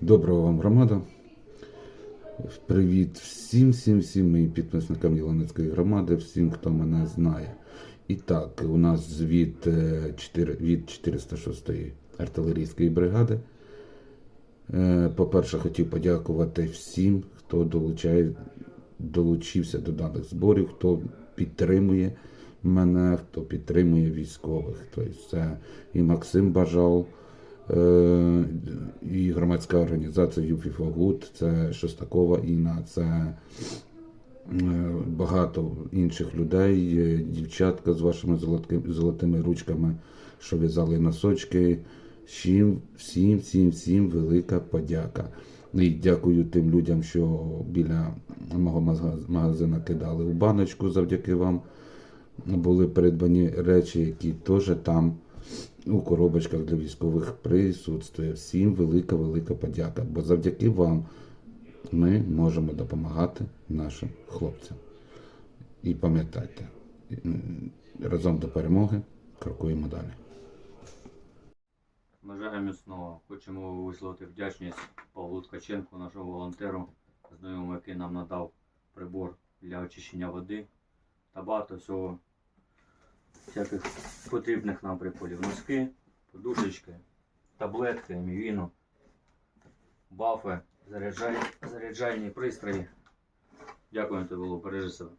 Доброго вам громада. Привіт всім, всім, всім моїм підписникам Єланецької громади, всім, хто мене знає. І так, у нас звіт е, 4 від 406-ї артилерійської бригади. Е, По-перше, хотів подякувати всім, хто долучає, долучився до даних зборів, хто підтримує мене, хто підтримує військових. Тобто це і Максим Бажал, е, і громадська організація ЮФІФОГУД, це Шостакова Інна, це е, багато інших людей, е, дівчатка з вашими золотими ручками, що в'язали носочки. Всім, всім, всім, всім велика подяка. І дякую тим людям, що біля мого мага- магазина кидали у баночку завдяки вам. Були придбані речі, які теж там у коробочках для військових присутствує. Всім велика, велика подяка. Бо завдяки вам ми можемо допомагати нашим хлопцям. І пам'ятайте, разом до перемоги крокуємо далі. Бажаємо міцного. Хочемо висловити вдячність Павлу Ткаченку, нашому волонтеру, знайомому, який нам надав прибор для очищення води та багато всього всяких потрібних нам приколів. Носки, подушечки, таблетки, мівіну, бафи, заряджай, заряджальні пристрої. Дякую тобі, Лу, бережи себе.